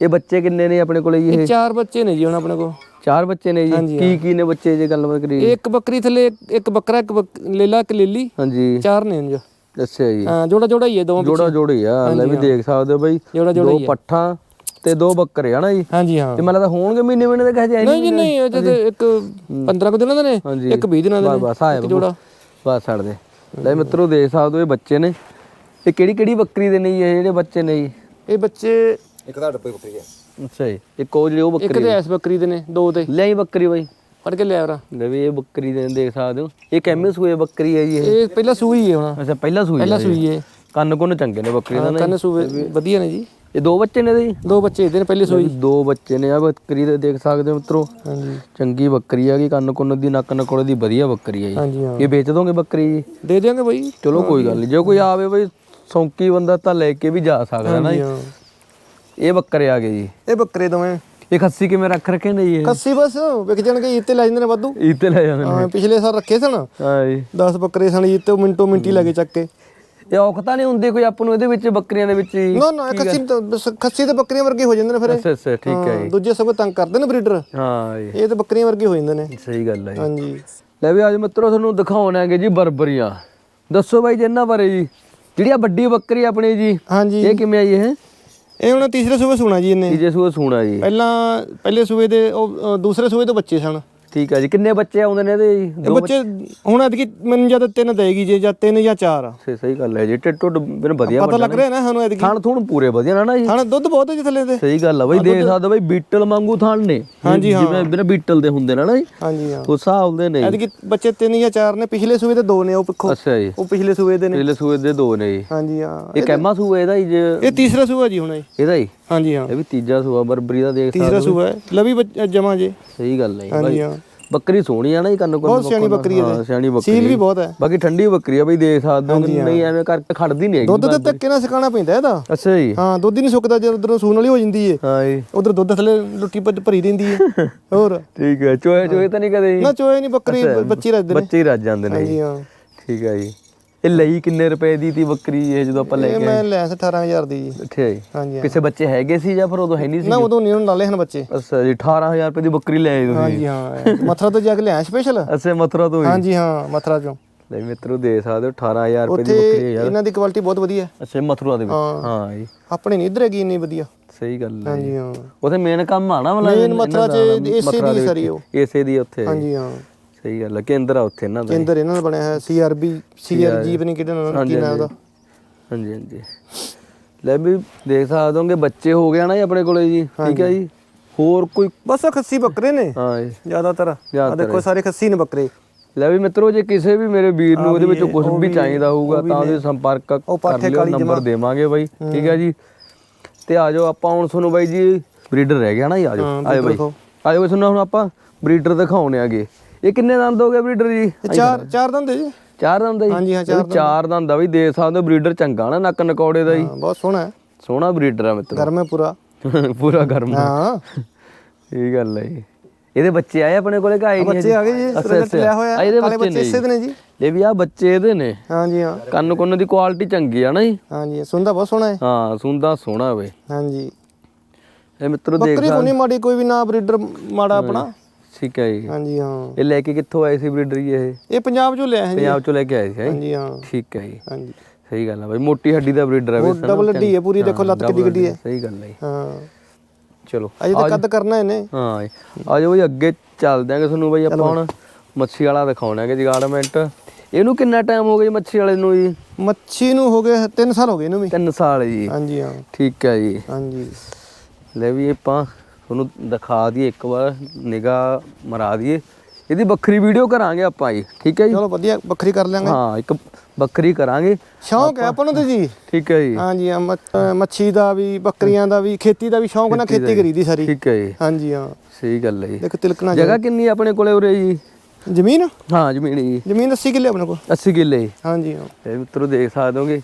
ਇਹ ਬੱਚੇ ਕਿੰਨੇ ਨੇ ਆਪਣੇ ਕੋਲੇ ਜੀ ਇਹ ਇਹ? ਚਾਰ ਬੱਚੇ ਨੇ ਜੀ ਹੁਣ ਆਪਣੇ ਕੋਲ। ਚਾਰ ਬੱਚੇ ਨੇ ਜੀ? ਕੀ ਕੀ ਨੇ ਬੱਚੇ ਜੇ ਗੱਲਬਾਤ ਕਰੀਏ? ਇੱਕ ਬੱਕਰੀ ਥੱਲੇ ਇੱਕ- ਬੱਕਰਾ ਇੱਕ ਲੇਲਾ ਇੱਕ ਲੇਲੀ। ਚਾਰ ਨੇ ਜੀ ਅੱਛਾ ਜੀ। ਹਾਂ ਜੋੜਾ ਜੋੜਾ ਹੀ ਹੈ ਦੋਵਾਂ ਜੋੜਾ ਜੋੜੀ ਆ। ਲੈ ਵੀ ਦੇਖ ਸਕਦੇ ਹੋ ਬਾਈ। ਦੋ ਹੀ ਹੈ। ਪੱਠਾਂ ਤੇ ਦੋ ਬੱਕਰੇ ਹਨਾ ਜੀ। ਹਾਂਜੀ ਹਾਂ। ਤੇ ਮੈਨੂੰ ਲੱਗਦਾ ਹੋਣਗੇ ਮਹੀਨੇ ਮਹੀਨੇ ਦੇ ਕਹੇ ਜਾਈ ਨਹੀਂ ਜੀ ਨਹੀਂ ਇਹ ਤੇ ਇੱਕ 15 ਕੁ ਦਿਨਾਂ ਦੇ ਨੇ। ਇੱਕ 20 ਦਿਨਾਂ ਦੇ ਬਸ ਨੇ ਬਸ ਆਇਆ ਇੱਕ ਜੋੜਾ। ਬਸ ਛੱਡ ਦੇ। ਲੈ ਮਿੱਤਰੋ ਦੇਖ ਸਕਦੇ ਹੋ ਇਹ ਬੱਚੇ ਨੇ। ਇਹ ਕਿਹੜੀ ਕਿਹੜੀ ਬੱਕਰੀ ਦੇ ਨੇ ਇਹ ਜਿਹੜੇ ਬੱਚੇ ਨੇ ਜੀ? ਇਹ ਬੱਚੇ ਅੱਛਾ ਜੀ ਇੱਕ ਉਹ ਜਿਹੜੀ ਉਹ ਇੱਕ ਬੱਕਰੀ ਤੇ ਐਸ ਬੱਕਰੀ ਦੇ ਨੇ ਦੋ ਤੇ। ਲੈ ਆਈ ਬੱਕਰੀ ਬਾਈ। ਫੜ ਕੇ ਲਿਆ ਰਾ ਲੈ ਵੀ ਇਹ ਬੱਕਰੀ ਦੇ ਦੇਖ ਸਕਦੇ ਹੋ। ਇਹ ਕਿੰਨੇ ਸੂਏ ਬੱਕਰੀ ਹੈ ਜੀ ਇਹ? ਇਹ ਪਹਿਲਾਂ ਸੂਈ ਹੈ ਹੁਣ। ਅੱਛਾ ਪਹਿਲਾ ਸੂਈ ਪਹਿਲਾਂ ਹੈ ਸੂਈ ਹੈ। ਕੰਨ ਕੁੰਨ ਚੰਗੇ ਨੇ ਬੱਕਰੀ ਦਾ ਨਾ। ਕੰਨ ਸੂਏ ਵਧੀਆ ਨੇ ਜੀ। ਇਹ ਦੋ ਬੱਚੇ ਨੇ ਇਹਦੇ ਜੀ? ਦੋ ਬੱਚੇ ਇਹਦੇ ਨੇ ਪਹਿਲੇ ਸੂਈ। ਦੋ ਬੱਚੇ ਨੇ ਆ ਬੱਕਰੀ ਦੇ ਦੇਖ ਸਕਦੇ ਹੋ ਮਿੱਤਰੋ। ਹਾਂਜੀ। ਚੰਗੀ ਬੱਕਰੀ ਹੈਗੀ ਕੰਨ ਕੁੰਨ ਦੀ ਨੱਕ ਨਕੋੜੇ ਦੀ ਵਧੀਆ ਬੱਕਰੀ ਹੈ ਜੀ। ਹਾਂਜੀ ਹਾਂ। ਇਹ ਵੇਚ ਦੋਗੇ ਬੱਕਰੀ ਜੀ? ਦੇ ਦਿਆਂਗੇ ਬਾਈ। ਚਲੋ ਕੋਈ ਗੱਲ ਨਹੀਂ ਜੇ ਕੋਈ ਆਵੇ ਬਈ ਸੌਂਕੀ ਬੰਦਾ ਤਾਂ ਲੈ ਕੇ ਵੀ ਜਾ ਸਕਦਾ ਨਾ ਜੀ। ਹਾਂ। ਇਹ ਬੱਕਰੇ ਆ ਗਏ ਜੀ। ਇਹ ਬੱਕਰੇ ਦੋਵੇਂ। ਇਹ ਖੱਸੀ ਕਿਵੇਂ ਰੱਖ ਰੱਖੇ ਨੇ ਜੀ ਇਹ? ਕੱਸੀ ਬਸ ਵਿਕ ਜਾਣਗੇ ਈਦ ਤੇ ਲੈ ਜਾਂਦੇ ਨੇ ਵਾਧੂ। ਇਹ ਤੇ ਲੈ ਜਾਂਦੇ ਨੇ। ਹਾਂ ਪਿਛਲੇ ਸਾਲ ਰੱਖੇ ਸਨ। ਹਾਂ ਜੀ। 10 ਬੱਕਰੇ ਸਨ ਈਦ ਤੇ ਮਿੰਟੋ ਮਿੰਟੀ ਲੈ ਕੇ ਚੱਕ ਕੇ। ਇਹ ਔਖ ਤਾਂ ਨਹੀਂ ਹੁੰਦੀ ਕੋਈ ਆਪਾਂ ਨੂੰ ਇਹਦੇ ਵਿੱਚ ਬੱਕਰੀਆਂ ਦੇ ਵਿੱਚ ਹੀ? ਨਾ ਨਾ ਇਹ ਖੱਸੀ ਤਾਂ ਬਸ ਖੱਸੀ ਤੇ ਬੱਕਰੀਆਂ ਵਰਗੇ ਹੋ ਜਾਂਦੇ ਨੇ ਫਿਰ ਇਹ। ਅੱਛਾ ਅੱਛਾ ਠੀਕ ਹੈ ਹਾਂ, ਦੂਜੇ ਸਭ ਤੰਗ ਕਰਦੇ ਨੇ ਬਰੀਡਰ। ਹਾਂ ਜੀ। ਇਹ ਤਾਂ ਬੱਕਰੀਆਂ ਵਰਗੇ ਹੋ ਜਾਂਦੇ ਨੇ। ਸਹੀ ਗੱਲ ਹੈ ਜੀ। ਹਾਂਜੀ। ਲੈ ਵੀ ਅੱਜ ਮਿੱਤਰੋ ਤੁਹਾਨੂੰ ਦਿਖਾਉਣ ਆਗੇ ਜੀ ਬਰਬਰੀਆਂ। ਦੱਸੋ ਬਾਈ ਜੀ ਇਹਨਾਂ ਬਾਰੇ ਜੀ। ਜਿਹੜੀ ਆ ਵੱਡੀ ਬੱਕਰੀ ਆਪਣੀ ਜੀ ਹਾਂਜੀ। ਇਹ ਕਿਵੇਂ ਆਈ ਇਹ? ਇਹ ਹੁਣ ਤੀਸਰੇ ਸੂਬੇ ਸੁਣਾ ਜੀ ਇਹਨੇ। ਤੀਜੇ ਸੂਏ ਸੂਣਾ ਜੀ। ਪਹਿਲਾਂ ਪਹਿਲੇ ਸੂਬੇ ਦੇ ਉਹ ਅ, ਦੂਸਰੇ ਸੂਬੇ ਤੋਂ ਬੱਚੇ ਸਨ। ਠੀਕ ਹੈ ਜੀ। ਕਿੰਨੇ ਬੱਚੇ ਆਉਂਦੇ ਨੇ ਇਹਦੇ ਜੀ? ਇਹ ਬੱਚੇ ਹੁਣ ਐਤਕੀ ਮੈਨੂੰ ਜਦ ਤਿੰਨ ਦੇਗੀ ਜੇ ਜਾਂ ਤਿੰਨ ਜਾਂ ਚਾਰ ਸਹੀ ਸਹੀ ਗੱਲ ਹੈ ਜੀ। ਟਿੱਟ ਟੁੱਟ ਬਿਨ ਵਧੀਆ ਪਤਾ ਲੱਗ ਰਿਹਾ ਨਾ ਸਾਨੂੰ ਐਤਕੀ। ਥਣ ਥੁਣ ਪੂਰੇ ਵਧੀਆ ਨਾ ਨਾ ਜੀ। ਹਾਂ ਦੁੱਧ ਬਹੁਤ ਹੈ ਜੀ ਥੱਲੇ ਤੇ ਸਹੀ ਗੱਲ ਆ ਬਈ ਦੇਖ ਸਕਦੇ ਬਈ ਬੀਟਲ ਵਾਂਗੂ ਥਣ ਨੇ। ਹਾਂਜੀ, ਹਾਂ। ਜਿਵੇਂ ਬਿਨ ਬੀਟਲ ਦੇ ਹੁੰਦੇ ਨੇ ਨਾ ਜੀ। ਹਾਂਜੀ ਹਾਂ। ਉਸ ਹਿਸਾਬ ਦੇ ਨੇ। ਐਤਕੀ ਬੱਚੇ ਤਿੰਨ ਜਾਂ ਚਾਰ ਨੇ ਪਿਛਲੇ ਸੂਬੇ ਤੇ ਦੋ ਨੇ ਉਹ ਪਿੱਖੋ। ਅੱਛਾ ਜੀ। ਉਹ ਪਿਛਲੇ ਸੂਬੇ ਦੇ ਨੇ। ਪਿਛਲੇ ਸੂਏ ਦੇ ਦੋ ਨੇ ਜੀ। ਹਾਂਜੀ ਹਾਂ। ਇਹ ਕਹਿਮਾ ਸੂਆ ਇਹਦਾ ਹੀ ਜੇ ਇਹ ਤੀਸਰਾ ਸੂਬਾ ਜੀ ਹੁਣ ਇਹ। ਇਹਦਾ ਹੀ? ਹਾਂਜੀ ਹਾਂ। ਇਹ ਵੀ ਤੀਜਾ ਸੂਆ ਬਰਬਰੀ ਦਾ ਦੇਖ ਸਕਦੇ ਤੀਸਰਾ ਸੂਬਾ ਹੈ। ਲਵੀ ਜਮਾ ਜੇ। ਸਹੀ ਗੱਲ ਹੈ ਜੀ। ਹਾਂਜੀ ਹਾਂ। ਬੱਕਰੀ ਸੋਹਣੀ ਆ ਨਾ ਜੀ ਕੰਨ ਕੋਲ ਬਹੁਤ ਸਿਆਣੀ ਬੱਕਰੀ ਹੈ ਹਾਂ ਸਿਆਣੀ ਬੱਕਰੀ ਸੀਲ ਵੀ ਬਹੁਤ ਹੈ। ਬਾਕੀ ਠੰਡੀ ਬੱਕਰੀ ਆ ਬਈ ਦੇਖ ਸਕਦੇ ਹੋ ਨਹੀਂ ਐਵੇਂ ਕਰਕੇ ਖੜਦੀ ਨਹੀਂ ਹੈਗੀ ਦੁੱਧ ਤੇ ਧੱਕੇ ਨਾਲ ਸਿਕਾਣਾ ਪੈਂਦਾ ਇਹਦਾ। ਅੱਛਾ ਜੀ। ਹਾਂ ਦੁੱਧ ਹੀ ਨਹੀਂ ਸੁੱਕਦਾ ਜੇ ਉਧਰੋਂ ਸੂਣ ਵਾਲੀ ਹੋ ਜਾਂਦੀ ਏ। ਹਾਂ ਜੀ। ਉਧਰ ਦੁੱਧ ਥੱਲੇ ਲੁੱਟੀ ਭਰੀ ਰਹਿੰਦੀ ਏ। ਹੋਰ। ਠੀਕ ਹੈ ਚੋਏ ਚੋਏ ਤਾਂ ਨਹੀਂ ਕਦੇ ਨਾ ਚੋਏ ਨਹੀਂ ਬੱਕਰੀ ਬੱਚੀ ਰੱਜਦੇ ਨੇ। ਬੱਚੇ ਹੀ ਰੱਜ ਜਾਂਦੇ ਨੇ ਜੀ। ਹਾਂ। ਠੀਕ ਹੈ ਜੀ। ਇਹ ਲਈ ਕਿੰਨੇ ਰੁਪਏ ਦੀ ਤੀ ਬੱਕਰੀ ਇਹ ਜਦੋਂ ਆਪਾਂ ਲੈ ਇਹ ਕੇ ਮੈਂ ਲਿਆ ਸੀ 18000 ਦੀ ਜੀ। ਅੱਛਾ ਜੀ। ਹਾਂਜੀ। ਕਿਸੇ ਬੱਚੇ ਹੈਗੇ ਸੀ ਜਾਂ ਫਿਰ ਉਦੋਂ ਹੈ ਨਹੀਂ ਸੀ? ਨਾ ਉਦੋਂ ਨਹੀਂ ਉਹਨਾਂ ਲਾਲੇ ਹਨ ਬੱਚੇ। ਅੱਛਾ ਜੀ 18000 ਰੁਪਏ ਦੀ ਬੱਕਰੀ ਲੈ ਆਏ ਤੁਸੀਂ। ਹਾਂਜੀ ਹਾਂ ਮਥਰਾ ਤੋਂ ਜਾ ਕੇ ਲਿਆ ਸਪੈਸ਼ਲ ਅੱਛਾ ਮਥੁਰਾ ਤੋਂ ਹੀ। ਹਾਂਜੀ ਹਾਂ ਮਥਰਾ ਚੋਂ। ਲੈ ਮਿੱਤਰੋ ਦੇ ਸਕਦੇ ਹੋ 18000 ਰੁਪਏ ਦੀ ਉੱਥੇ ਬੱਕਰੀ ਹੈ ਯਾਰ। ਇਹਨਾਂ ਦੀ ਕੁਆਲਿਟੀ ਬਹੁਤ ਵਧੀਆ ਹੈ। ਅੱਛਾ ਮਥੁਰਾ ਦੇ ਵਿੱਚ। ਹਾਂ। ਹਾਂ ਜੀ। ਆਪਣੇ ਨਹੀਂ ਇਧਰ ਹੈਗੀ ਇੰਨੀ ਵਧੀਆ। ਸਹੀ ਗੱਲ ਹੈ ਹਾਂਜੀ ਹਾਂ। ਉਥੇ ਮੇਨ ਕੰਮ ਆ ਨਾ ਮਤਲਬ ਮੇਨ ਮਥਰਾ ਚ ਏਸੇ ਦੀ ਸਰੀ ਉਹ। ਏਸੇ ਦੀ ਉੱਥੇ। ਹਾਂਜੀ ਹਾਂ। ਸਹੀ ਗੱਲ ਹੈ ਕੇਂਦਰ ਆ ਉੱਥੇ ਇਹਨਾਂ ਦਾ ਜੀ। ਕੇਂਦਰ ਇਹਨਾਂ ਦਾ ਬਣਿਆ ਹੈ ਸੀਆਰਬੀ ਸੀਆਰਜੀ ਪਤਾ ਨਹੀਂ ਕਿਹੜਾ ਨਾਮ ਕੀ ਨਾਮ ਉਹਦਾ ਹਾਂਜੀ। ਹਾਂਜੀ ਲੈ ਵੀ ਦੇਖ ਸਕਦੇ ਹੋਗੇ ਬੱਚੇ ਹੋ ਗਿਆ ਨਾ ਜੀ ਆਪਣੇ ਕੋਲੇ ਜੀ ਠੀਕ ਹੈ ਜੀ? ਹੋਰ ਕੋਈ ਬਸ ਆਹ ਖੱਸੀ ਬੱਕਰੇ ਨੇ ਹਾਂ ਜੀ। ਜ਼ਿਆਦਾਤਰ। ਆ ਜ਼ਿਆਦਾਤਰ ਦੇਖੋ ਸਾਰੇ ਖੱਸੀ ਨੇ ਬੱਕਰੇ। ਲੈ ਵੀ ਮਿੱਤਰੋ ਜੇ ਕਿਸੇ ਵੀ ਮੇਰੇ ਵੀਰ ਨੂੰ ਉਹਦੇ ਵਿੱਚੋਂ ਕੁਝ ਵੀ ਚਾਹੀਦਾ ਹੋਊਗਾ ਤਾਂ ਉਹਦੇ ਸੰਪਰਕ ਉਹ ਕਰ ਪਾਠੇ ਲਿਓ ਕਾਲੀ ਨੰਬਰ। ਦੇਵਾਂਗੇ ਬਾਈ ਠੀਕ ਹੈ। ਜੀ? ਤੇ ਆ ਜਾਓ ਆਪਾਂ ਹੁਣ ਤੁਹਾਨੂੰ ਬਾਈ ਜੀ ਬਰੀਡਰ ਰਹਿ ਗਿਆ ਨਾ ਜੀ ਆ ਹਾਂ, ਜਾਓ breeder ਬਾਈ। ਦਿਖਾਓ। ਆ ਜਾਓ ਤੁਹਾਨੂੰ ਹੁਣ ਆਪਾਂ ਬਰੀਡਰ ਦਿਖਾਉਣੇ ਆਗੇ। ਇਹ ਕਿੰਨੇ ਦੰਦ ਹੋ ਗਏ ਬਰੀਡਰ ਜੀ? ਚਾਰ ਚਾਰ ਦੰਦੇ ਜੀ। ਚਾਰ ਦੰਦ ਜੀ? ਹਾਂਜੀ, ਹਾਂ, ਵੀ ਚਾਰ ਦੰਦ। ਆ ਵੀ ਦੇ ਸਕਦੇ ਬਰੀਡਰ ਚੰਗਾ ਨਾ ਨੱਕ ਨਕੌੜੇ ਦਾ ਜੀ। ਹਾਂ, ਬਹੁਤ ਸੋਹਣਾ ਹੈ। ਸੋਹਣਾ ਬਰੀਡਰ ਆ ਮਿੱਤਰੋ। ਗਰਮ ਹੈ ਪੂਰਾ। <laughs> ਪੂਰਾ ਗਰਮ ਹਾਂ। ਇਹ ਗੱਲ ਹੈ ਜੀ। ਇਹਦੇ ਬੱਚੇ ਆਏ ਆਪਣੇ ਕੋਲੇ ਕਾਏ ਨਹੀਂ ਬੱਚੇ ਆ ਗਏ ਜੀ ਰਿਜ਼ਲਟ ਲਿਆ ਹੋਇਆ ਇਹਦੇ ਬੱਚੇ ਇਸੇ ਦੇ ਨੇ ਜੀ। ਇਹ ਵੀ ਆ ਬੱਚੇ ਇਹਦੇ ਨੇ। ਹਾਂਜੀ ਹਾਂ। ਕੰਨ ਕੁੰਨ ਦੀ ਕੁਆਲਿਟੀ ਚੰਗੀ ਆ ਨਾ ਜੀ। ਹਾਂਜੀ ਸੁੰਦਾ ਬਹੁਤ ਸੋਹਣਾ ਹੈ। ਹਾਂ ਸੁੰਦਾ ਸੋਹਣਾ ਵੇ। ਹਾਂਜੀ। ਇਹ ਮਿੱਤਰੋ ਦੇਖ ਬੱਕਰੀ ਕੋਈ ਨਹੀਂ ਮਾੜੀ ਕੋਈ ਵੀ ਨਾ ਬਰੀਡਰ ਮਾੜਾ ਆਪਣਾ। ਠੀਕ ਹੈ ਜੀ। ਹਾਂਜੀ ਹਾਂ। ਇਹ ਲੈ ਕੇ ਕਿੱਥੋਂ ਆਏ ਸੀ ਬਰੀਡਰ ਜੀ ਇਹ? ਇਹ ਪੰਜਾਬ ਚੋਂ ਲਿਆ ਹੈ ਜੀ ਪੰਜਾਬ ਚੋਂ ਲੈ ਕੇ ਆਏ ਸੀ ਹੈਂ? ਹਾਂਜੀ ਹਾਂ। ਠੀਕ ਹੈ ਜੀ। ਹਾਂਜੀ। ਸਹੀ ਗੱਲ ਆ ਬਾਈ ਮੋਟੀ ਹੱਡੀ ਦਾ ਬਰੀਡਰ ਹੈ ਉਹ ਵੀ ਡਬਲ ਡੀ ਹੈ ਪੂਰੀ ਦੇਖੋ ਲੱਤ ਕਿੱਡੀ ਕਿੱਡੀ ਹੈ ਸਹੀ ਗੱਲ ਹੈ ਜੀ। ਹਾਂ। ਚਲੋ ਅਜੇ ਤਾਂ ਕੱਦ ਕਰਨਾ ਇਹਨੇ। ਹਾਂ ਜੀ। ਆ ਜਾਓ ਬਈ ਅੱਗੇ ਚੱਲਦੇ ਆਂਗੇ ਤੁਹਾਨੂੰ ਬਈ ਆਪਾਂ ਹੁਣ। ਮੱਛੀ ਵਾਲਾ ਦਿਖਾਉਣਾ ਹੈ ਜਗਾਰਡਮੈਂਟ ਇਹਨੂੰ ਕਿੰਨਾ ਟਾਈਮ ਹੋ ਗਿਆ ਜੀ ਮੱਛੀ ਵਾਲੇ ਨੂੰ ਜੀ? ਮੱਛੀ ਨੂੰ ਹੋ ਗਏ 3 ਸਾਲ ਹੋ ਗਏ ਇਹਨੂੰ ਵੀ। 3 ਸਾਲ ਜੀ। ਹਾਂਜੀ ਹਾਂ। ਠੀਕ ਹੈ ਜੀ। ਹਾਂਜੀ। ਲੈ ਵੀ ਆਪਾਂ ਤੁਹਾਨੂੰ ਦਿਖਾ ਦਈਏ ਇੱਕ ਵਾਰ ਨਿਗਾਹ ਮਰਾ ਦਈਏ। ਇਹਦੀ ਵੱਖਰੀ ਵੀਡੀਓ ਕਰਾਂਗੇ ਆਪਾਂ ਜੀ ਠੀਕ ਹੈ ਜੀ? ਚਲੋ ਵਧੀਆ ਬੱਕਰੀ ਕਰ ਲਾਂਗੇ। ਹਾਂ ਇੱਕ ਵੱਖਰੀ ਕਰਾਂਗੇ। ਸ਼ੌਂਕ ਹੈ ਆਪਾਂ ਨੂੰ ਤੇ ਜੀ। ਠੀਕ ਹੈ ਜੀ। ਹਾਂ ਅਹ ਮੱਛੀ ਦਾ ਵੀ ਬੱਕਰੀਆਂ ਦਾ ਵੀ ਖੇਤੀ ਦਾ ਵੀ ਸ਼ੌਂਕ ਨਾਲ ਖੇਤੀ ਕਰੀਦੀ ਸਾਰੀ। ਠੀਕ ਹੈ ਜੀ। ਹਾਂਜੀ ਹਾਂ। ਸਹੀ ਗੱਲ ਹੈ ਜੀ। ਇੱਕ ਤਿਲਕਣਾ ਜਗ੍ਹਾ ਕਿੰਨੀ ਹੈ ਆਪਣੇ ਕੋਲੇ ਉਰੇ ਜੀ? ਜ਼ਮੀਨ? ਹਾਂ ਜ਼ਮੀਨ ਜੀ। ਜ਼ਮੀਨ 80 ਕਿੱਲੇ ਆਪਣੇ ਕੋਲ। 80 ਕਿੱਲੇ। ਹਾਂਜੀ ਹਾਂ। ਇਹ ਮਿੱਤਰੋ ਦੇਖ ਸਕਦੇ ਹੋਗੇ।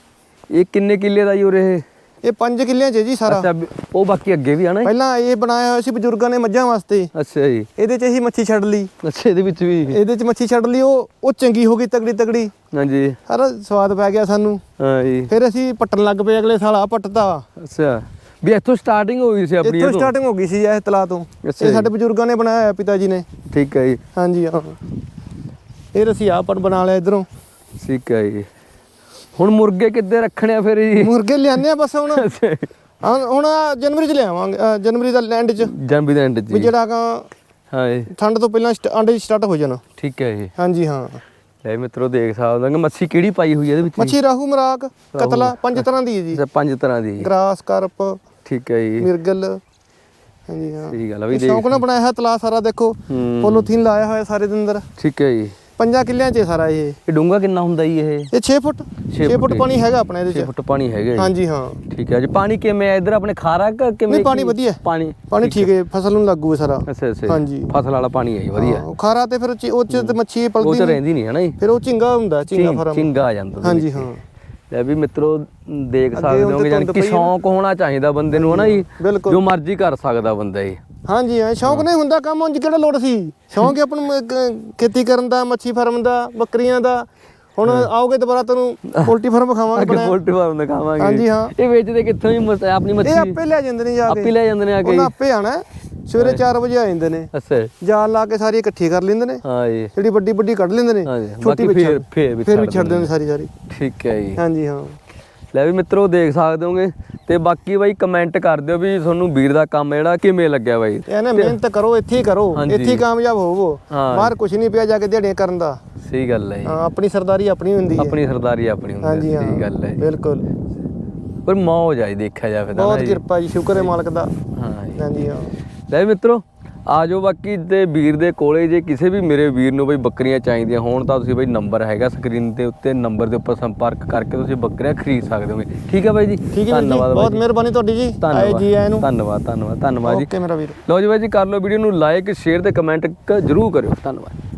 ਇਹ ਕਿੰਨੇ ਕਿੱਲੇ ਦਾ ਜੀ ਉਰੇ ਇਹ? ਇਹ 5 ਕਿੱਲਿਆਂ 'ਚ ਹੈ ਜੀ ਸਾਰਾ। ਅੱਛਾ ਉਹ ਬਾਕੀ ਅੱਗੇ ਵੀ ਆਣਾ ਪਹਿਲਾਂ ਇਹ ਬਣਾਇਆ ਹੋਇਆ ਸੀ ਬਜ਼ੁਰਗਾਂ ਨੇ ਮੱਝਾਂ ਵਾਸਤੇ। ਅੱਛਾ ਜੀ। ਇਹਦੇ 'ਚ ਅਸੀਂ ਮੱਛੀ ਛੱਡ ਲਈ। ਅੱਛਾ ਇਹਦੇ ਵਿੱਚ ਵੀ ਇਹਦੇ 'ਚ ਮੱਛੀ ਛੱਡ ਲਈ ਉਹ ਉਹ ਚੰਗੀ ਹੋ ਗਈ ਤਗੜੀ ਤਗੜੀ ਹਾਂਜੀ। ਸਾਰਾ ਸਵਾਦ ਪੈ ਗਿਆ ਸਾਨੂੰ। ਹਾਂ ਜੀ। ਫਿਰ ਅਸੀਂ ਪੱਟਣ ਲੱਗ ਪਏ ਅਗਲੇ ਸਾਲ ਆ ਪੱਟਦਾ ਅੱਛਾ। ਵੀ ਇੱਥੋਂ ਸਟਾਰਟਿੰਗ ਹੋਈ ਸੀ ਆਪਣੀ ਇੱਥੋਂ ਸਟਾਰਟਿੰਗ ਹੋ ਗਈ ਸੀ ਇਹ ਤਲਾ ਤੋਂ। ਇਹ ਸਾਡੇ ਬਜ਼ੁਰਗਾਂ ਨੇ ਬਣਾਇਆ ਹੋਇਆ ਪਿਤਾ ਜੀ ਨੇ। ਠੀਕ ਹੈ ਜੀ। ਹਾਂਜੀ ਹਾਂ। ਇਹ ਅਸੀਂ ਆਪ ਬਣਾ ਲਿਆ ਇਧਰੋਂ। ਠੀਕ ਹੈ ਜੀ। ਹੁਣ ਮੁਰਗੇ ਕਿੱਦੇ ਰੱਖਣੇ ਆ ਫਿਰ ਜੀ ਮੁਰਗੇ ਲਿਆਨੇ ਆ ਬਸ ਹੁਣ। ਹੁਣ ਜਨਵਰੀ ਚ ਲਿਆਵਾਂਗੇ ਜਨਵਰੀ ਦਾ ਲੈਂਡ ਚ। ਜਨਵਰੀ ਦੇ ਐਂਡ ਵੀ ਜੀ। ਜਿਹੜਾ ਗਾ ਹਾਂ ਜੀ ਠੰਡ ਤੋਂ ਪਹਿਲਾਂ ਸਟ- ਆਂਡੇ ਸਟਾਰਟ ਹੋ ਜਾਣਾ। ਠੀਕ ਹੈ ਜੀ ਹਾਂਜੀ ਹਾਂ। ਲੈ ਮਿੱਤਰੋ ਦੇਖ ਸਕਦੇ ਹੋ ਕਿ ਮੱਛੀ ਕਿਹੜੀ ਪਾਈ ਹੋਈ ਹੈ ਇਹਦੇ ਵਿੱਚ? ਜੀ? ਮੱਛੀ ਰਾਹੂ ਮਰਾਕ ਕਤਲਾ ਪੰਜ ਤਰ੍ਹਾਂ ਦੀ ਹੈ ਜੀ। ਅੱਛਾ ਪੰਜ ਤਰ੍ਹਾਂ ਦੀ। ਗ੍ਰਾਸ ਕਰਪ ਠੀਕ ਹੈ ਜੀ ਮਿਰਗਲ। ਹਾਂਜੀ ਹਾਂ। ਸਹੀ ਗੱਲ ਆ ਵੀ ਇਹ ਦੇਖ ਸ਼ੌਂਕ ਨਾਲ ਬਣਾਇਆ ਹੈ ਤਲਾ ਸਾਰਾ ਦੇਖੋ। ਹੂੰ। ਪੋਲੋਥੀਨ ਲਾਇਆ ਹੋਇਆ ਸਾਰੇ ਦੇ ਅੰਦਰ। ਠੀਕ ਹੈ ਜੀ ਪੰਜਾਂ ਕਿੱਲਿਆਂ 'ਚ ਹੈ ਸਾਰਾ ਇਹ। ਇਹ ਡੂੰਗਾ ਕਿੰਨਾ ਹੁੰਦਾ ਜੀ ਇਹ? ਇਹ 6 ਫੁੱਟ 6 ਫੁੱਟ ਪਾਣੀ ਹੈਗਾ ਆਪਣੇ ਇਹਦੇ 6 ਚ। ਫੁੱਟ ਪਾਣੀ ਹੈਗਾ ਜੀ ਹਾਂਜੀ ਹਾਂ। ਠੀਕ ਹੈ ਜੀ ਪਾਣੀ ਕਿਵੇਂ ਆ? ਇਧਰ ਆਪਣੇ ਖਾਰਾ ਕਿ ਕਿਵੇਂ ਨਹੀਂ, ਪਾਣੀ ਕੀ? ਵਧੀਆ। ਪਾਣੀ? ਪਾਣੀ ਠੀਕ ਹੈ। ਫਸਲ ਨੂੰ ਲੱਗੂ ਇਹ ਸਾਰਾ। ਅੱਛਾ ਅੱਛਾ। ਹਾਂਜੀ। ਫਸਲ ਵਾਲਾ ਪਾਣੀ ਹੈ ਜੀ ਵਧੀਆ। ਹਾਂ, ਖਾਰਾ ਤੇ ਫਿਰ ਉਹ 'ਚ- ਉਹ ਚ ਤੇ ਮੱਛੀ ਉਹ ਪਲਦੀ ਚ ਨਹੀਂ। ਰਹਿੰਦੀ ਨਹੀਂ ਹੈ ਨਾ ਜੀ? ਫਿਰ ਉਹ ਝਿੰਗਾ ਹੁੰਦਾ ਝਿੰਗਾ ਚਿੰ- ਫਾਰਮ। ਚਿੰਗਾ ਆ ਜਾਂਦਾ ਉਹਦੇ ਹਾਂਜੀ ਵਿੱਚ। ਹਾਂ। ਲੈ ਵੀ ਮਿੱਤਰੋ ਦੇਖ ਸਕਦੇ ਹੁਣ ਹੋਗੇ ਤੇ ਜਾਨ ਧੁੰਦ ਕਿ ਪਈ ਹੈ। ਸ਼ੌਂਕ ਹੋਣਾ ਚਾਹੀਦਾ ਬੰਦੇ ਨੂੰ ਹਨਾ ਜੀ? ਬਿਲਕੁਲ। ਜੋ ਮਰਜ਼ੀ ਕਰ ਸਕਦਾ ਬੰਦਾ ਜੀ ਹਾਂਜੀ ਹਾਂ ਸ਼ੌਂਕ ਨਹੀਂ ਹੁੰਦਾ ਕੰਮ ਉਂਝ ਕਿਹੜਾ ਲੋੜ ਸੀ? ਸ਼ੌਂਕ ਹੈ ਆਪਾਂ ਨੂੰ ਖੇਤੀ ਕਰਨ ਦਾ ਮੱਛੀ ਫਾਰਮ ਦਾ ਬੱਕਰੀਆਂ ਦਾ। ਹੁਣ ਆਓਗੇ ਦੁਬਾਰਾ ਤੁਹਾਨੂੰ ਪੋਲਟਰੀ ਫਾਰਮ ਵਿਖਾਵਾਂਗੇ ਅੱਗੇ। ਪੋਲਟਰੀ ਫਾਰਮ ਦਿਖਾਵਾਂਗੇ। ਹਾਂਜੀ, ਹਾਂ। ਇਹ ਵੇਚਦੇ ਕਿੱਥੋਂ ਮਤ- ਆਪਣੀ ਮੱਛੀ? ਇਹ ਆਪੇ ਲੈ ਜਾਂਦੇ ਨੇ ਜਾ ਆਪੇ ਕੇ ਲੈ ਜਾਂਦੇ ਨੇ ਆ ਕੇ ਉਹਨਾਂ ਆਪੇ ਆਣਾ ਹੈ। ਸਵੇਰੇ 4 ਵਜੇ ਆ ਜਾਂਦੇ ਨੇ। ਅੱਛਾ ਜਾਲ ਲਾ ਕੇ ਸਾਰੀ ਇਕੱਠੀ ਕਰ ਲੈਂਦੇ ਨੇ। ਹਾਂ ਜੀ। ਜਿਹੜੀ ਵੱਡੀ ਵੱਡੀ ਕੱਢ ਲੈਂਦੇ ਨੇ। ਛੋਟੀ ਫੇਰ- ਫੇਰ ਵੀ ਫਿਰ ਵੀ ਛੱਡ ਛੱਡ ਦਿੰਦੇ ਸਾਰੀ ਸਾਰੀ। ਠੀਕ ਹੈ ਜੀ। ਹਾਂਜੀ ਹਾਂ। ਲੈ ਵੀ ਮਿੱਤਰੋ ਦੇਖ ਸਕਦੇ ਹੋਗੇ ਤੇ ਬਾਕੀ ਬਾਈ ਕਮੈਂਟ ਕਰ ਦਿਓ ਵੀ ਤੁਹਾਨੂੰ ਵੀਰ ਦਾ ਕੰਮ ਜਿਹੜਾ ਕਿਵੇਂ ਲੱਗਿਆ ਬਾਈ। ਇਹ ਨਾ ਮਿਹਨਤ ਕਰੋ ਇੱਥੇ ਹੀ ਕਰੋ। ਇੱਥੇ ਹੀ ਕਾਮਯਾਬ ਹੋਵੋ। ਬਾਹਰ ਕੁਝ ਨਹੀਂ ਪਿਆ ਜਾ ਕੇ ਦਿਹਾੜੀਆਂ ਕਰਨ ਦਾ। ਸਹੀ ਗੱਲ ਹੈ ਹਾਂ ਆਪਣੀ ਸਰਦਾਰੀ ਆਪਣੀ ਹੁੰਦੀ ਹੈ। ਆਪਣੀ ਸਰਦਾਰੀ ਆਪਣੀ ਹੁੰਦੀ ਹੈ ਸਹੀ ਗੱਲ ਹੈ ਬਿਲਕੁਲ। ਪਰ ਮੌਜ ਆਈ ਦੇਖਿਆ ਜਾਵੇ ਤਾਂ ਬਹੁਤ। ਕਿਰਪਾ ਜੀ ਸ਼ੁਕਰ ਹੈ ਮਾਲਕ ਦਾ। ਹਾਂ ਜੀ। ਹਾਂਜੀ ਹਾਂ। ਲੈ ਮਿੱਤਰੋ ਆ ਜਾਓ ਬਾਕੀ ਤੇ ਵੀਰ ਦੇ ਕੋਲੇ ਜੇ ਕਿਸੇ ਵੀ ਮੇਰੇ ਵੀਰ ਨੂੰ ਬਈ ਬੱਕਰੀਆਂ ਚਾਹੀਦੀਆਂ ਹੋਣ ਤਾਂ ਤੁਸੀਂ ਬਈ ਨੰਬਰ ਹੈਗਾ ਸਕਰੀਨ ਦੇ ਉੱਤੇ ਨੰਬਰ ਦੇ ਉੱਪਰ ਸੰਪਰਕ ਕਰਕੇ ਤੁਸੀਂ ਬੱਕਰੀਆਂ ਖਰੀਦ ਸਕਦੇ ਹੋਗੇ ਠੀਕ ਹੈ ਬਾਈ ਜੀ? ਧੰਨਵਾਦ ਬਹੁਤ। ਮਿਹਰਬਾਨੀ ਤੁਹਾਡੀ ਜੀ। ਆਏ ਜੀ ਆਇਆਂ ਨੂੰ। ਧੰਨਵਾਦ ਧੰਨਵਾਦ ਧੰਨਵਾਦ ਜੀ। ਓਕੇ ਮੇਰਾ ਵੀਰ। ਲਓ ਜੀ ਬਾਈ ਜੀ ਕਰ ਲਓ ਵੀਡੀਓ ਨੂੰ ਲਾਈਕ ਸ਼ੇਅਰ ਤੇ ਕਮੈਂਟ ਜ਼ਰੂਰ ਕਰਿਓ। ਧੰਨਵਾਦ।